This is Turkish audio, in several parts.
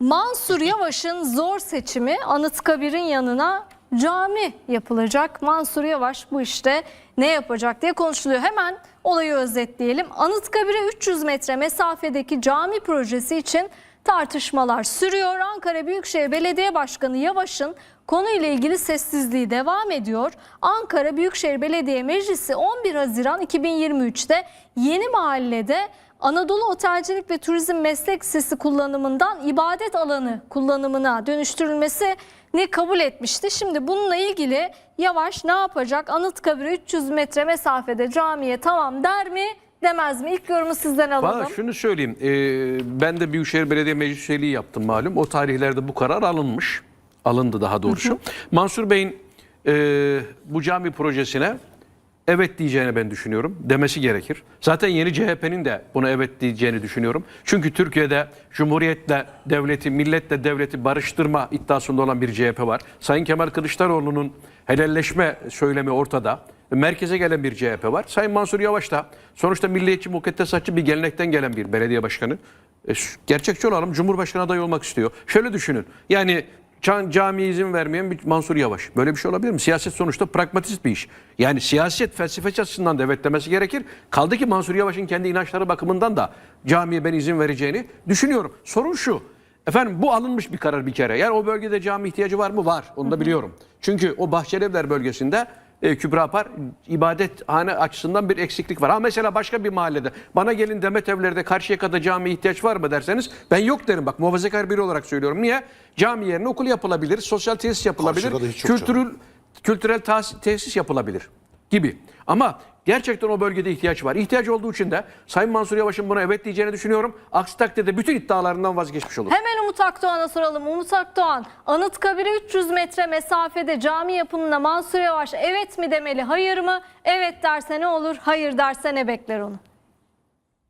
Mansur Yavaş'ın zor seçimi Anıtkabir'in yanına cami yapılacak. Mansur Yavaş bu işte ne yapacak diye konuşuluyor. Hemen olayı özetleyelim. Anıtkabir'e 300 metre mesafedeki cami projesi için tartışmalar sürüyor. Ankara Büyükşehir Belediye Başkanı Yavaş'ın konuyla ilgili sessizliği devam ediyor. Ankara Büyükşehir Belediye Meclisi 11 Haziran 2023'te Yeni Mahalle'de Anadolu Otelcilik ve Turizm Meslek Lisesi kullanımından ibadet alanı kullanımına dönüştürülmesini kabul etmişti. Şimdi bununla ilgili Yavaş ne yapacak? Anıtkabir'e 300 metre mesafede camiye tamam der mi? Demez mi? İlk yorumu sizden alalım. Valla şunu söyleyeyim. e, ben de Büyükşehir Belediye Meclis üyeliği yaptım malum. O tarihlerde bu karar alınmış. Alındı daha doğrusu. Mansur Bey'in e, bu cami projesine evet diyeceğini ben düşünüyorum. Demesi gerekir. Zaten yeni CHP'nin de buna evet diyeceğini düşünüyorum. Çünkü Türkiye'de Cumhuriyetle devleti, milletle devleti barıştırma iddiasında olan bir CHP var. Sayın Kemal Kılıçdaroğlu'nun helalleşme söylemi ortada merkeze gelen bir CHP var. Sayın Mansur Yavaş da sonuçta milliyetçi mukaddesatçı bir gelenekten gelen bir belediye başkanı. E, gerçekçi olalım Cumhurbaşkanı adayı olmak istiyor. Şöyle düşünün yani can, camiye izin vermeyen bir Mansur Yavaş. Böyle bir şey olabilir mi? Siyaset sonuçta pragmatist bir iş. Yani siyaset felsefeci açısından da evet demesi gerekir. Kaldı ki Mansur Yavaş'ın kendi inançları bakımından da camiye ben izin vereceğini düşünüyorum. Sorun şu. Efendim bu alınmış bir karar bir kere. Yani o bölgede cami ihtiyacı var mı? Var. Onu da biliyorum. Çünkü o Bahçelievler bölgesinde e, Kübra Par ibadethane açısından bir eksiklik var. Ha mesela başka bir mahallede bana gelin Demet Evler'de Karşıyaka'da cami ihtiyaç var mı derseniz ben yok derim. Bak muhafazakar biri olarak söylüyorum. Niye? Cami yerine okul yapılabilir, sosyal tesis yapılabilir, kültürel, kültürel tesis yapılabilir gibi. Ama gerçekten o bölgede ihtiyaç var. İhtiyaç olduğu için de Sayın Mansur Yavaş'ın buna evet diyeceğini düşünüyorum. Aksi takdirde bütün iddialarından vazgeçmiş olur. Hemen Umut Akdoğan'a soralım. Umut Akdoğan, Anıtkabir'e 300 metre mesafede cami yapımına Mansur Yavaş evet mi demeli, hayır mı? Evet derse ne olur, hayır derse ne bekler onu?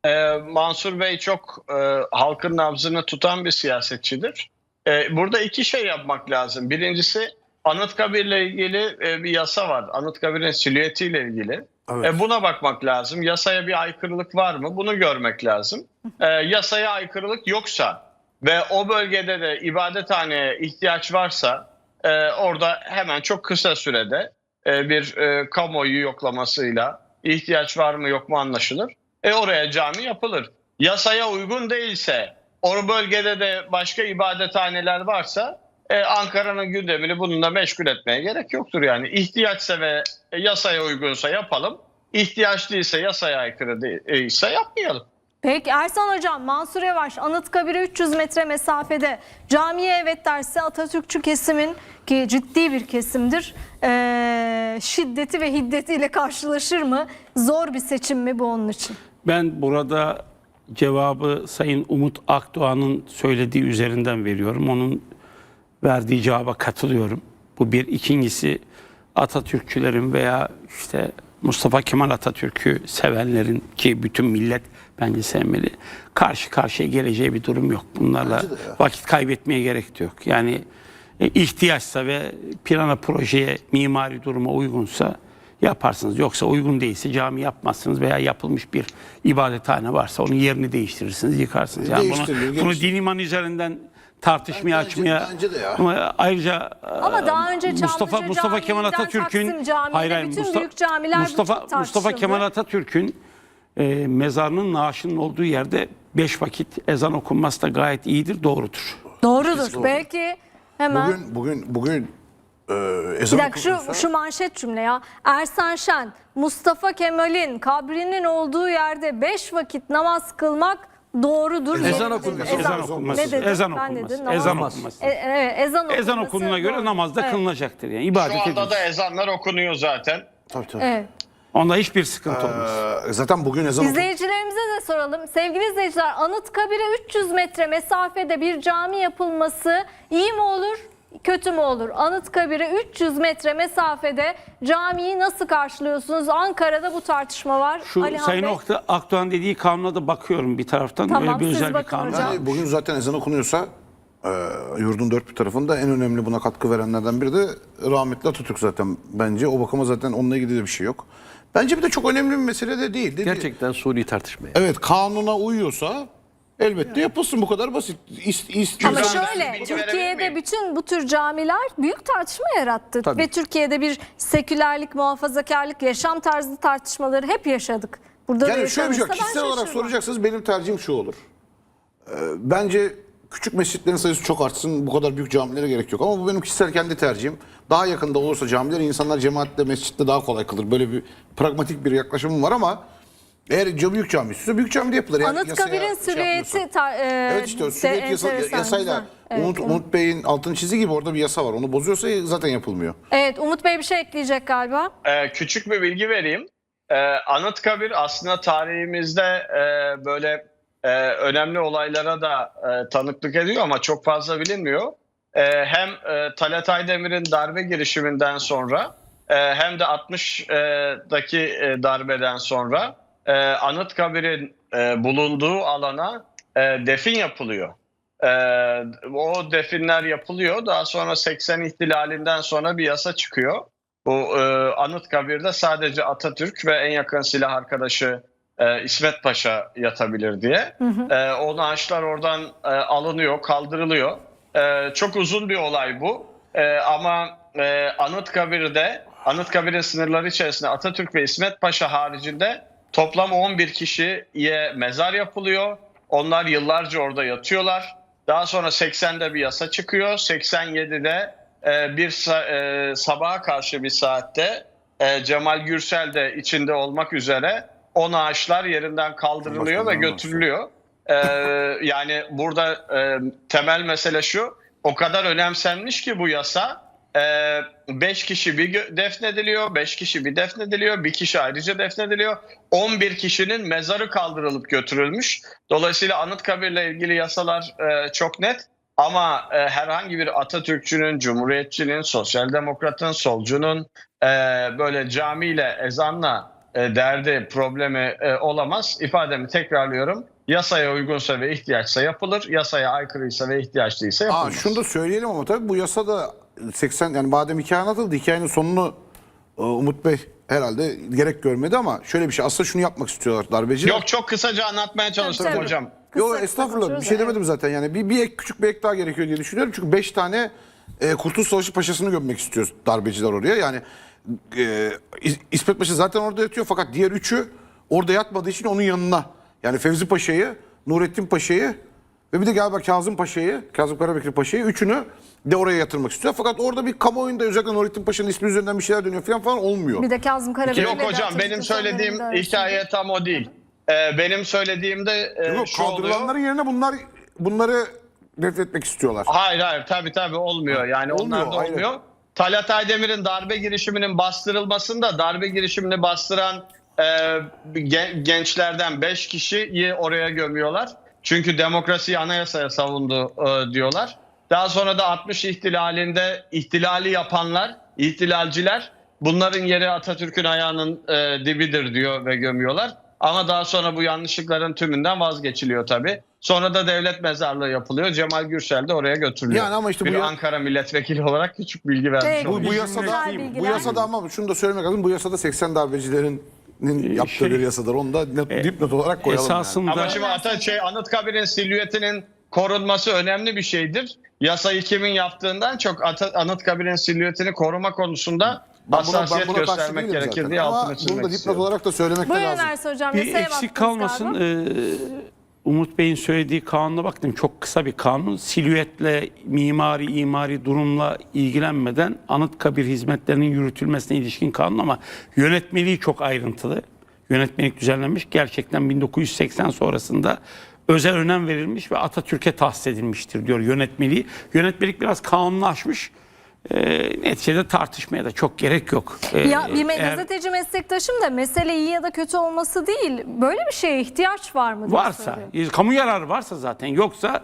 Ee, Mansur Bey çok e, halkın nabzını tutan bir siyasetçidir. E, burada iki şey yapmak lazım. Birincisi Anıtkabir'le ilgili e, bir yasa var. Anıtkabir'in silüetiyle ilgili. E, buna bakmak lazım. Yasaya bir aykırılık var mı? Bunu görmek lazım. E, yasaya aykırılık yoksa ve o bölgede de ibadethaneye ihtiyaç varsa e, orada hemen çok kısa sürede e, bir e, kamuoyu yoklamasıyla ihtiyaç var mı yok mu anlaşılır. E oraya cami yapılır. Yasaya uygun değilse o bölgede de başka ibadethaneler varsa e, Ankara'nın gündemini bununla meşgul etmeye gerek yoktur yani. İhtiyaçsa ve yasaya uygunsa yapalım. İhtiyaç değilse yasaya aykırı değilse yapmayalım. Peki Ersan Hocam, Mansur Yavaş Anıtkabir'e 300 metre mesafede camiye evet derse Atatürkçü kesimin ki ciddi bir kesimdir eee, şiddeti ve hiddetiyle karşılaşır mı? Zor bir seçim mi bu onun için? Ben burada cevabı Sayın Umut Akdoğan'ın söylediği üzerinden veriyorum. Onun verdiği cevaba katılıyorum. Bu bir. İkincisi Atatürkçülerin veya işte Mustafa Kemal Atatürk'ü sevenlerin ki bütün millet bence sevmeli. Karşı karşıya geleceği bir durum yok. Bunlarla vakit kaybetmeye gerek de yok. Yani e, ihtiyaçsa ve plana projeye mimari duruma uygunsa yaparsınız. Yoksa uygun değilse cami yapmazsınız veya yapılmış bir ibadethane varsa onun yerini değiştirirsiniz, yıkarsınız. Yani bunu, bunu din iman üzerinden tartışmaya Bence- açmaya bence de ya. Ama ayrıca Ama daha önce Mustafa Çamlıca Mustafa Kemal Atatürk'ün Taksim Camii'ne bütün Mustafa, büyük camiler bu Mustafa çok Mustafa tartışıldı. Kemal Atatürk'ün e, mezarının naaşının olduğu yerde beş vakit ezan okunması da gayet iyidir, doğrudur. Doğrudur. doğru. Belki hemen Bugün bugün bugün e, Bir ezan dakika şu, okunursa- şu manşet cümle ya. Ersan Şen, Mustafa Kemal'in kabrinin olduğu yerde beş vakit namaz kılmak doğrudur. Ezan okunması. Ezan okunması. Ne dedin? Ezan Ben okunması. dedim, namaz- Ezan okunması. E, evet, ezan okunması. Ezan okunduğuna göre doğru. namaz da Evet, kılınacaktır. Yani ibadet Şu anda edilir. da ezanlar okunuyor zaten. Tabii, tabii. Evet. Onda hiçbir sıkıntı olmaz. Ee, zaten bugün ezan İzleyicilerimize de soralım. Sevgili izleyiciler Anıtkabir'e 300 metre mesafede bir cami yapılması iyi mi olur? Kötü mü olur? Anıtkabir'e 300 metre mesafede camiyi nasıl karşılıyorsunuz? Ankara'da bu tartışma var. Şu Alihan Sayın Bey. Okta- Akdoğan dediği kanuna da bakıyorum bir taraftan. Tamam, Öyle bir siz özel bir kanun. hocam. Yani bugün zaten ezan okunuyorsa e, yurdun dört bir tarafında en önemli buna katkı verenlerden biri de rahmetli Atatürk zaten bence. O bakıma zaten onunla ilgili de bir şey yok. Bence bir de çok önemli bir mesele de değil. Dedi- Gerçekten suni tartışmaya. Evet kanuna uyuyorsa elbette yapılsın bu kadar basit. İst, ist, Ama Şuradan şöyle bilgi verebilir Türkiye'de miyim? bütün bu tür camiler büyük tartışma yarattı. Tabii. Ve Türkiye'de bir sekülerlik, muhafazakarlık, yaşam tarzı tartışmaları hep yaşadık. Burada da Yani şöyle bir şey var, yaşanırsa ben kişisel olarak şaşırmam. soracaksınız benim tercihim şu olur. Ee, bence küçük mescitlerin sayısı çok artsın. Bu kadar büyük camilere gerek yok. Ama bu benim kişisel kendi tercihim. Daha yakında olursa camiler insanlar cemaatle mescitte daha kolay kılır. Böyle bir pragmatik bir yaklaşımım var ama eğer büyük cami istiyorsa büyük camide yapılır. Yani Anıtkabir'in yasaya şey e, Evet işte o yasa, yasayla. Evet, Umut, Umut- Bey'in altın çizdiği gibi orada bir yasa var. Onu bozuyorsa zaten yapılmıyor. Evet Umut Bey bir şey ekleyecek galiba. Ee, küçük bir bilgi vereyim. Ee, Anıtkabir aslında tarihimizde e, böyle e, önemli olaylara da e, tanıklık ediyor ama çok fazla bilinmiyor. E, hem e, Talat Aydemir'in darbe girişiminden sonra e, hem de 60'daki e, darbeden sonra e, Anıtkabir'in e, bulunduğu alana e, defin yapılıyor. E, o definler yapılıyor. Daha sonra 80 ihtilalinden sonra bir yasa çıkıyor. Bu e, Anıtkabir'de sadece Atatürk ve en yakın silah arkadaşı e, İsmet Paşa yatabilir diye. E, o naaşlar oradan e, alınıyor, kaldırılıyor. E, çok uzun bir olay bu. E, ama e, Anıtkabir'de, Anıtkabir'in sınırları içerisinde Atatürk ve İsmet Paşa haricinde toplam 11 kişiye mezar yapılıyor. Onlar yıllarca orada yatıyorlar. Daha sonra 80'de bir yasa çıkıyor. 87'de e, bir e, sabaha karşı bir saatte e, Cemal Gürsel de içinde olmak üzere o naaşlar yerinden kaldırılıyor ve götürülüyor. E, yani burada e, temel mesele şu, o kadar önemsenmiş ki bu yasa. 5 kişi bir defnediliyor, 5 kişi bir defnediliyor, bir kişi ayrıca defnediliyor. 11 kişinin mezarı kaldırılıp götürülmüş. Dolayısıyla Anıtkabir'le ilgili yasalar e, çok net. Ama e, herhangi bir Atatürkçünün, Cumhuriyetçinin, Sosyal Demokratın, Solcunun e, böyle camiyle, ezanla e, derdi, problemi e, olamaz. İfademi tekrarlıyorum. Yasaya uygunsa ve ihtiyaçsa yapılır. Yasaya aykırıysa ve ihtiyaçlıysa Aa, yapılmaz. şunu da söyleyelim ama tabii bu yasada 80 yani madem hikaye anlatıldı hikayenin sonunu e, Umut Bey herhalde gerek görmedi ama şöyle bir şey aslında şunu yapmak istiyorlar darbeciler. Yok çok kısaca anlatmaya çalıştım Tabii, tabii. hocam. Kısa Yo estağfurullah bir şey demedim zaten yani bir, bir ek küçük bir ek daha gerekiyor diye düşünüyorum çünkü 5 tane e, Kurtuluş Savaşı Paşası'nı gömmek istiyor darbeciler oraya yani e, İs- İsmet Paşa zaten orada yatıyor fakat diğer üçü orada yatmadığı için onun yanına yani Fevzi Paşa'yı Nurettin Paşa'yı ve bir de galiba Kazım Paşa'yı Kazım Karabekir Paşa'yı üçünü de oraya yatırmak istiyor fakat orada bir kamuoyunda özellikle Nurettin Paşa'nın ismi üzerinden bir şeyler dönüyor falan falan olmuyor. Bir de Kazım Karabekir'le Yok hocam benim söylediğim hikaye tam o değil. Ee, benim söylediğimde e, Yok, şu oluyor. kaldırılanların yerine bunlar bunları defnetmek istiyorlar. Hayır hayır tabii tabii olmuyor. Yani Olmuyor, onlar da hayır. olmuyor. Talat Aydemir'in darbe girişiminin bastırılmasında darbe girişimini bastıran e, gen- gençlerden 5 kişiyi oraya gömüyorlar. Çünkü demokrasiyi anayasaya savundu e, diyorlar. Daha sonra da 60 ihtilalinde ihtilali yapanlar, ihtilalciler bunların yeri Atatürk'ün ayağının e, dibidir diyor ve gömüyorlar. Ama daha sonra bu yanlışlıkların tümünden vazgeçiliyor tabii. Sonra da devlet mezarlığı yapılıyor. Cemal Gürsel de oraya götürülüyor. Yani ama işte bu bir ya- Ankara milletvekili olarak küçük bilgi vermiş Peki. Bu, bu yasada bu yasada ama şunu da söylemek lazım. Bu yasada 80 darbecilerin yaptığı şey- bir yasadır. Onu da net, dipnot olarak koyalım. yani. Esasında Ama şimdi Ata şey, Anıtkabir'in silüetinin korunması önemli bir şeydir. Yasayı kimin yaptığından çok Anıtkabir'in silüetini koruma konusunda Ben buna- ben hassasiyet buna göstermek gerekir zaten. diye altını bunu çizmek da dipnot istiyorum. olarak da söylemek Buyurun lazım. Ersin Hocam. bir eksik kalmasın. Ee, Umut Bey'in söylediği kanuna baktım. Çok kısa bir kanun. Silüetle, mimari, imari durumla ilgilenmeden Anıtkabir hizmetlerinin yürütülmesine ilişkin kanun ama yönetmeliği çok ayrıntılı. Yönetmelik düzenlenmiş. Gerçekten 1980 sonrasında özel önem verilmiş ve Atatürk'e tahsis edilmiştir diyor yönetmeliği. Yönetmelik biraz kanunlaşmış. Ee, neticede tartışmaya da çok gerek yok. Ee, Ya bir eğer- gazeteci meslektaşım da mesele iyi ya da kötü olması değil. Böyle bir şeye ihtiyaç var mı? Varsa, soruyor. kamu yararı varsa zaten yoksa e,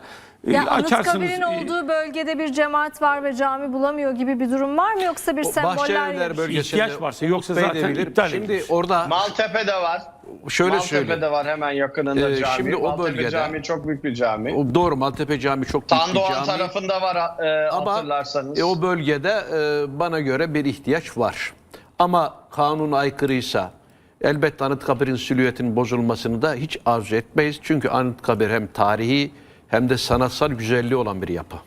Ya açarsınız. Anıtkabir'in olduğu bölgede bir cemaat var ve cami bulamıyor gibi bir durum var mı yoksa bir semboller Bahçelievler bölgesinde İhtiyaç varsa, yoksa Bey de zaten bilir. iptal Şimdi edilir. orada Maltepe'de var. şöyle söyleyeyim. Maltepe'de var hemen yakınında Ee, cami. şimdi o Maltepe bölgede- Cami çok büyük bir cami. O Doğru Maltepe Cami çok büyük bir Tandoğan cami. tarafında var e, Ama hatırlarsanız. e, o bölgede e, bana göre bir ihtiyaç var. Ama kanuna aykırıysa Elbette Anıtkabir'in silüetinin bozulmasını da hiç arzu etmeyiz. Çünkü Anıtkabir hem tarihi hem de sanatsal güzelliği olan bir yapı.